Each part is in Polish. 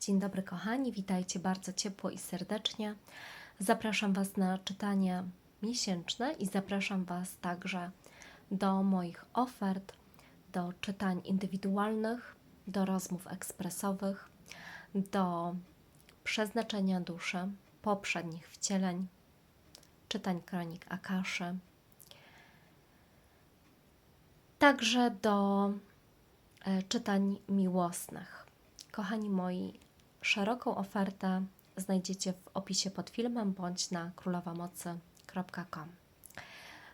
Dzień dobry, kochani, witajcie bardzo ciepło i serdecznie. Zapraszam Was na czytanie miesięczne i zapraszam Was także do moich ofert, do czytań indywidualnych, do rozmów ekspresowych, do przeznaczenia duszy, poprzednich wcieleń, czytań kronik Akaszy, także do e, czytań miłosnych. Kochani moi, szeroką ofertę znajdziecie w opisie pod filmem bądź na królowamocy.com.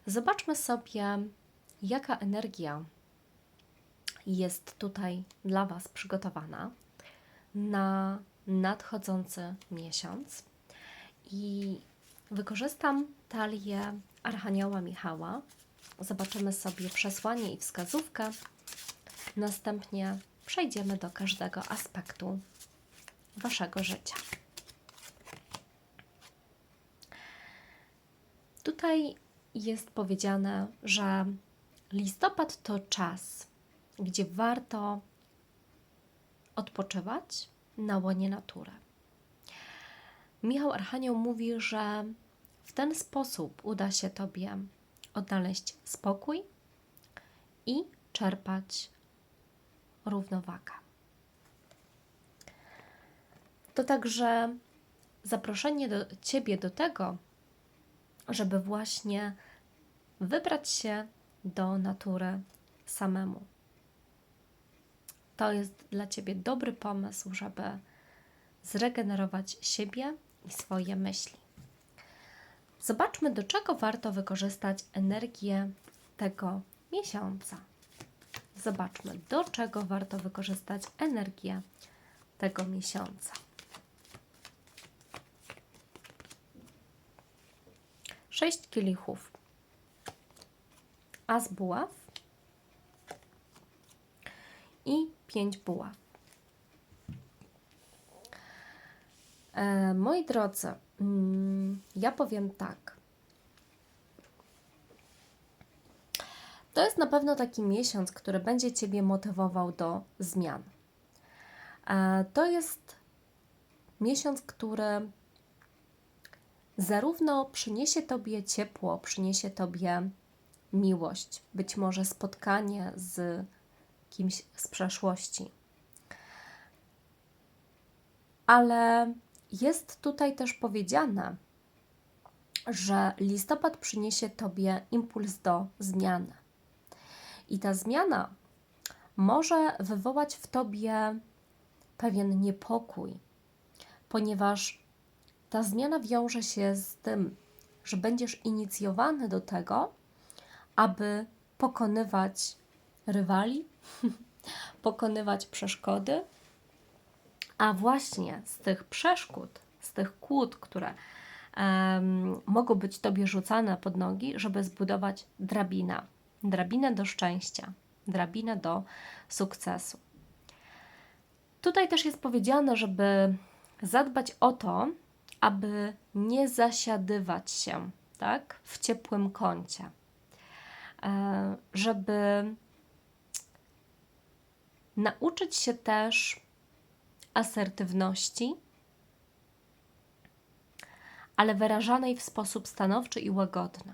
Zobaczmy sobie, jaka energia jest tutaj dla Was przygotowana na nadchodzący miesiąc. I wykorzystam talię Archanioła Michała. Zobaczymy sobie przesłanie i wskazówkę. Następnie przejdziemy do każdego aspektu Waszego życia. Tutaj jest powiedziane, że listopad to czas, gdzie warto odpoczywać na łonie natury. Michał Archanioł mówi, że w ten sposób uda się Tobie odnaleźć spokój i czerpać równowagę. To także zaproszenie do Ciebie do tego, żeby właśnie wybrać się do natury samemu. To jest dla Ciebie dobry pomysł, żeby zregenerować siebie i swoje myśli. Zobaczmy, do czego warto wykorzystać energię tego miesiąca. Zobaczmy, do czego warto wykorzystać energię tego miesiąca. Sześć kielichów. As buław i pięć buław. E, moi drodzy, mm, ja powiem tak. To jest na pewno taki miesiąc, który będzie Ciebie motywował do zmian. E, to jest miesiąc, który zarówno przyniesie Tobie ciepło, przyniesie Tobie miłość, być może spotkanie z kimś z przeszłości. Ale jest tutaj też powiedziane, że listopad przyniesie Tobie impuls do zmiany. I ta zmiana może wywołać w Tobie pewien niepokój, ponieważ ta zmiana wiąże się z tym, że będziesz inicjowany do tego, aby pokonywać rywali, pokonywać przeszkody, a właśnie z tych przeszkód, z tych kłód, które um, mogą być Tobie rzucane pod nogi, żeby zbudować drabinę. Drabinę do szczęścia, drabinę do sukcesu. Tutaj też jest powiedziane, żeby zadbać o to, aby nie zasiadywać się tak, w ciepłym kącie, e, żeby nauczyć się też asertywności, ale wyrażanej w sposób stanowczy i łagodny.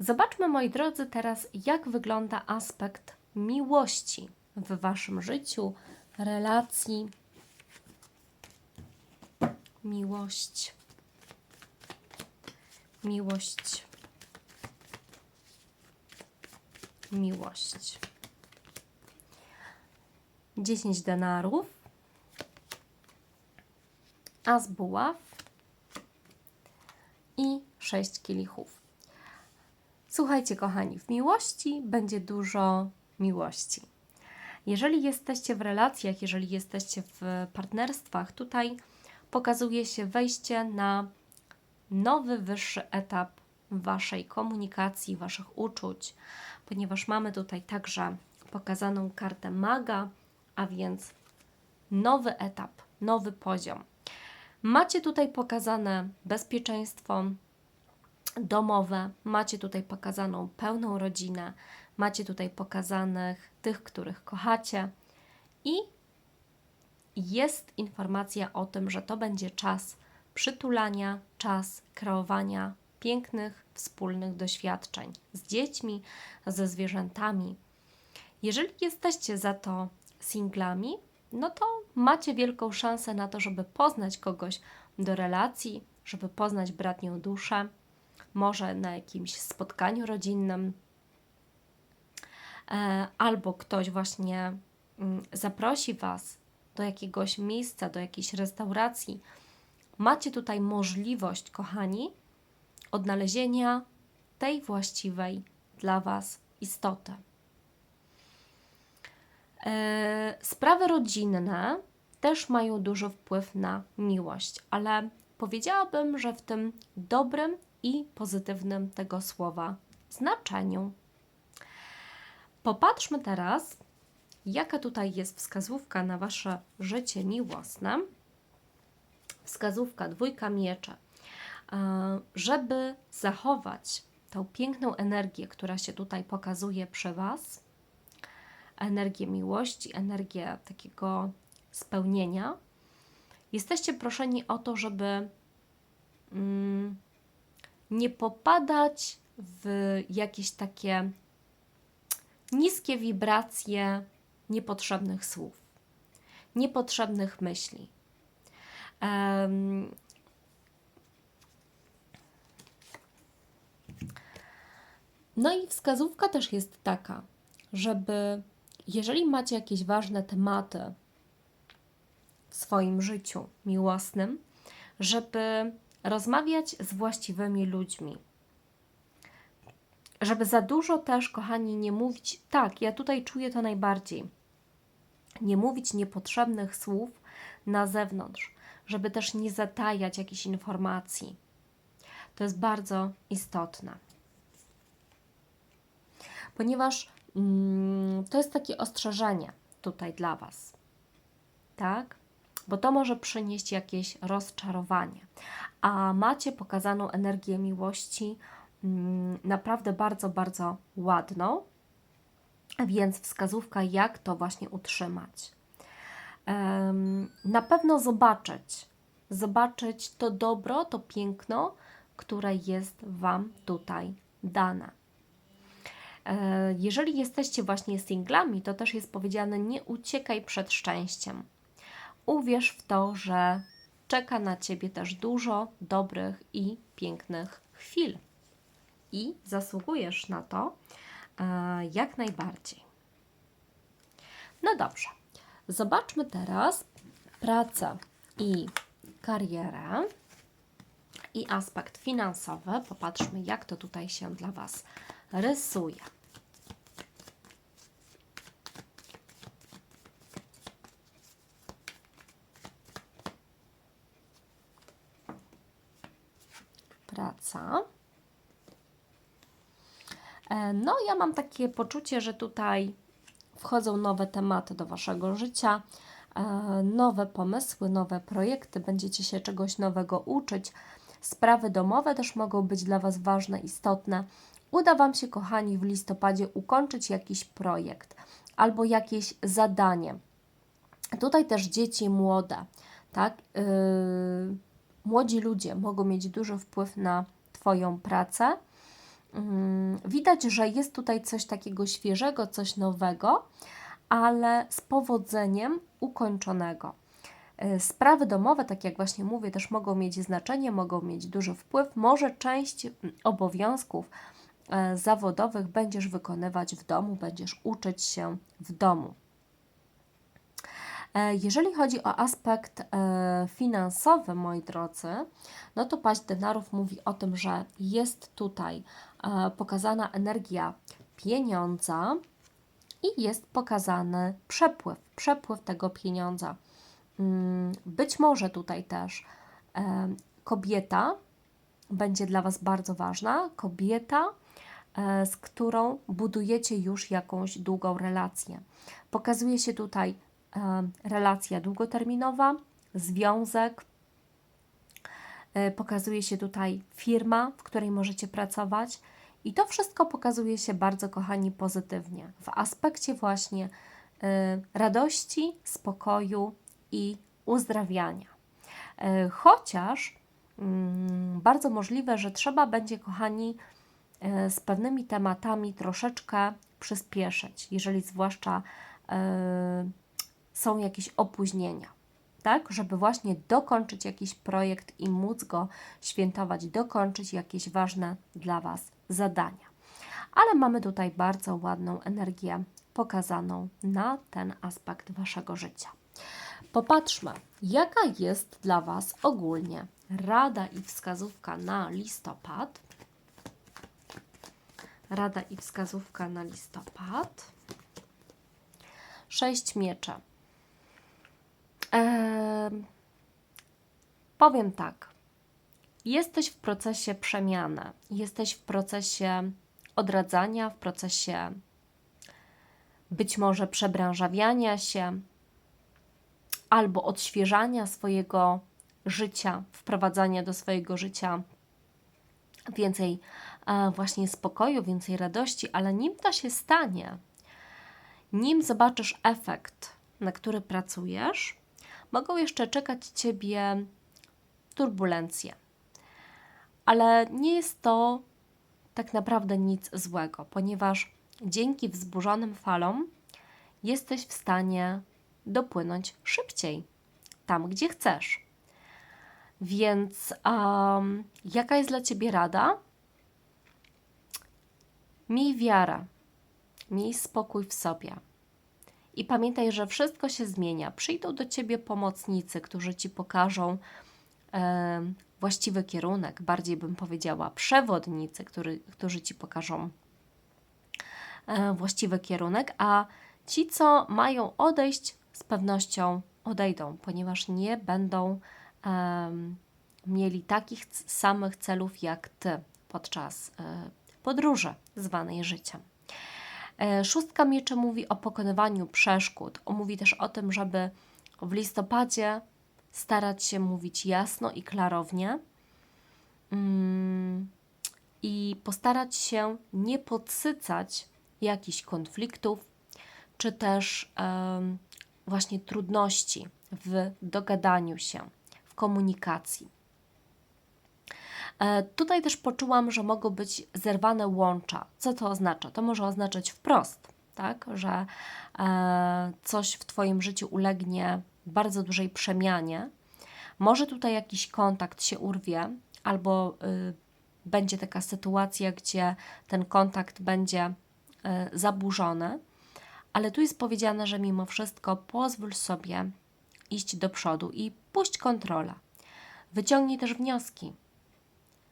Zobaczmy, moi drodzy, teraz, jak wygląda aspekt miłości w Waszym życiu, relacji. Miłość. Miłość. Miłość. 10 denarów. As buław i 6 kielichów. Słuchajcie, kochani, w miłości będzie dużo miłości. Jeżeli jesteście w relacjach, jeżeli jesteście w partnerstwach, tutaj pokazuje się wejście na nowy, wyższy etap Waszej komunikacji, Waszych uczuć, ponieważ mamy tutaj także pokazaną kartę maga, a więc nowy etap, nowy poziom. Macie tutaj pokazane bezpieczeństwo domowe, macie tutaj pokazaną pełną rodzinę, macie tutaj pokazanych tych, których kochacie I jest informacja o tym, że to będzie czas przytulania, czas kreowania pięknych, wspólnych doświadczeń z dziećmi, ze zwierzętami. Jeżeli jesteście za to singlami, no to macie wielką szansę na to, żeby poznać kogoś do relacji, żeby poznać bratnią duszę, może na jakimś spotkaniu rodzinnym, e, albo ktoś właśnie mm, zaprosi Was do jakiegoś miejsca, do jakiejś restauracji. Macie tutaj możliwość, kochani, odnalezienia tej właściwej dla Was istoty. E, Sprawy rodzinne też mają duży wpływ na miłość, ale powiedziałabym, że w tym dobrym i pozytywnym tego słowa znaczeniu. Popatrzmy teraz, jaka tutaj jest wskazówka na Wasze życie miłosne. Wskazówka dwójka miecze. E, Żeby zachować tą piękną energię, która się tutaj pokazuje przy Was, energię miłości, energię takiego spełnienia, jesteście proszeni o to, żeby mm, nie popadać w jakieś takie niskie wibracje niepotrzebnych słów, niepotrzebnych myśli. Em, No i wskazówka też jest taka, żeby jeżeli macie jakieś ważne tematy w swoim życiu miłosnym, żeby rozmawiać z właściwymi ludźmi. Żeby za dużo też, kochani, nie mówić, tak, ja tutaj czuję to najbardziej. Nie mówić niepotrzebnych słów na zewnątrz, żeby też nie zatajać jakichś informacji. To jest bardzo istotne. Ponieważ mm, to jest takie ostrzeżenie tutaj dla Was. Tak? Bo to może przynieść jakieś rozczarowanie. A macie pokazaną energię miłości mm, naprawdę bardzo, bardzo ładną. Więc wskazówka, jak to właśnie utrzymać. Na pewno zobaczyć, zobaczyć to dobro, to piękno, które jest Wam tutaj dane. E, Jeżeli jesteście właśnie singlami, to też jest powiedziane: nie uciekaj przed szczęściem. Uwierz w to, że czeka na ciebie też dużo dobrych i pięknych chwil. I zasługujesz na to jak najbardziej. No dobrze. Zobaczmy teraz pracę i karierę i aspekt finansowy. Popatrzmy, jak to tutaj się dla Was rysuje. Praca. E, No, ja mam takie poczucie, że tutaj wchodzą nowe tematy do Waszego życia, e, nowe pomysły, nowe projekty, będziecie się czegoś nowego uczyć. Sprawy domowe też mogą być dla Was ważne, istotne. Uda Wam się, kochani, w listopadzie ukończyć jakiś projekt albo jakieś zadanie. Tutaj też dzieci młode, tak? Yy, młodzi ludzie mogą mieć duży wpływ na Twoją pracę. Mm, Widać, że jest tutaj coś takiego świeżego, coś nowego, ale z powodzeniem ukończonego. Y, Sprawy domowe, tak jak właśnie mówię, też mogą mieć znaczenie, mogą mieć duży wpływ. Może część mm, obowiązków e, zawodowych będziesz wykonywać w domu, będziesz uczyć się w domu. E, Jeżeli chodzi o aspekt e, finansowy, moi drodzy, no to paść denarów mówi o tym, że jest tutaj e, pokazana energia pieniądza i jest pokazany przepływ, przepływ tego pieniądza. Mm, Być może tutaj też kobieta będzie dla Was bardzo ważna, kobieta, z którą budujecie już jakąś długą relację. Pokazuje się tutaj relacja długoterminowa, związek, e, pokazuje się tutaj firma, w której możecie pracować. I to wszystko pokazuje się bardzo, kochani, pozytywnie w aspekcie właśnie radości, spokoju i uzdrawiania. Chociaż mm, bardzo możliwe, że trzeba będzie, kochani, z pewnymi tematami troszeczkę przyspieszyć, jeżeli zwłaszcza są jakieś opóźnienia, tak, żeby właśnie dokończyć jakiś projekt i móc go świętować, dokończyć jakieś ważne dla Was zadania. Ale mamy tutaj bardzo ładną energię pokazaną na ten aspekt Waszego życia. Popatrzmy, jaka jest dla Was ogólnie rada i wskazówka na listopad. Rada i wskazówka na listopad. Sześć mieczy. Powiem tak. Jesteś w procesie przemiany, jesteś w procesie odradzania, w procesie być może przebranżawiania się albo odświeżania swojego życia, wprowadzania do swojego życia więcej e, właśnie spokoju, więcej radości, ale nim to się stanie, nim zobaczysz efekt, na który pracujesz, mogą jeszcze czekać Ciebie turbulencje. Ale nie jest to tak naprawdę nic złego, ponieważ dzięki wzburzonym falom jesteś w stanie dopłynąć szybciej tam, gdzie chcesz. Więc um, jaka jest dla Ciebie rada? Miej wiarę, miej spokój w sobie. I pamiętaj, że wszystko się zmienia. Przyjdą do ciebie pomocnicy, którzy ci pokażą właściwy kierunek, bardziej bym powiedziała przewodnicy, który, którzy ci pokażą właściwy kierunek, a ci, co mają odejść, z pewnością odejdą, ponieważ nie będą mieli takich samych celów jak ty podczas e, podróży zwanej życiem. E, Szóstka mieczy mówi o pokonywaniu przeszkód. Mówi też o tym, żeby w listopadzie starać się mówić jasno i klarownie mm, i postarać się nie podsycać jakichś konfliktów, czy też właśnie trudności w dogadaniu się, w komunikacji. E, Tutaj też poczułam, że mogą być zerwane łącza. Co to oznacza? To może oznaczać wprost, tak? że e, coś w Twoim życiu ulegnie bardzo dużej przemianie. Może tutaj jakiś kontakt się urwie, albo y, będzie taka sytuacja, gdzie ten kontakt będzie y, zaburzony, ale tu jest powiedziane, że mimo wszystko pozwól sobie iść do przodu i puść kontrola. Wyciągnij też wnioski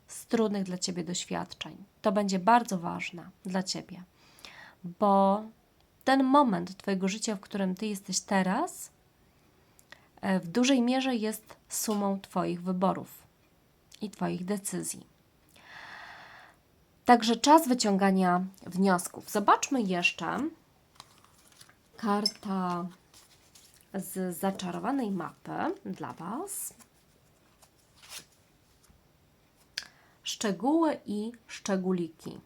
z trudnych dla Ciebie doświadczeń. To będzie bardzo ważne dla Ciebie, bo ten moment Twojego życia, w którym Ty jesteś teraz, w dużej mierze jest sumą Twoich wyborów i Twoich decyzji. Także czas wyciągania wniosków. Zobaczmy jeszcze karta z zaczarowanej mapy dla Was. Szczegóły i szczególiki.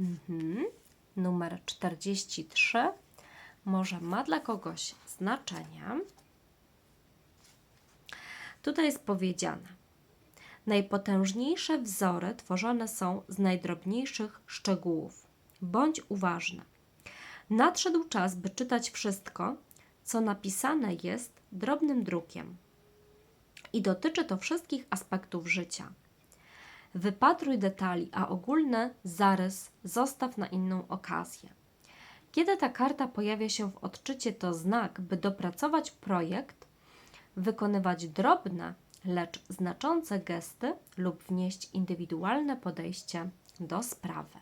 Mhm. Numer 43 może ma dla kogoś znaczenie. Tutaj jest powiedziane: Najpotężniejsze wzory tworzone są z najdrobniejszych szczegółów. Bądź uważny. Nadszedł czas, by czytać wszystko, co napisane jest drobnym drukiem. I dotyczy to wszystkich aspektów życia. Wypatruj detali, a ogólny zarys zostaw na inną okazję. Kiedy ta karta pojawia się w odczycie, to znak, by dopracować projekt, wykonywać drobne, lecz znaczące gesty lub wnieść indywidualne podejście do sprawy.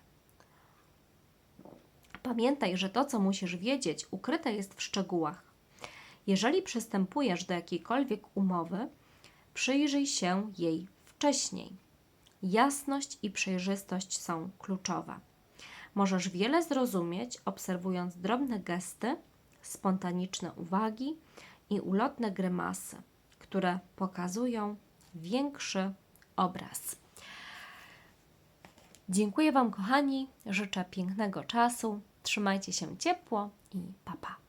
Pamiętaj, że to, co musisz wiedzieć, ukryte jest w szczegółach. Jeżeli przystępujesz do jakiejkolwiek umowy, przyjrzyj się jej wcześniej. Jasność i przejrzystość są kluczowe. Możesz wiele zrozumieć, obserwując drobne gesty, spontaniczne uwagi i ulotne grymasy, które pokazują większy obraz. Dziękuję Wam, kochani. Życzę pięknego czasu. Trzymajcie się ciepło i papa. Pa.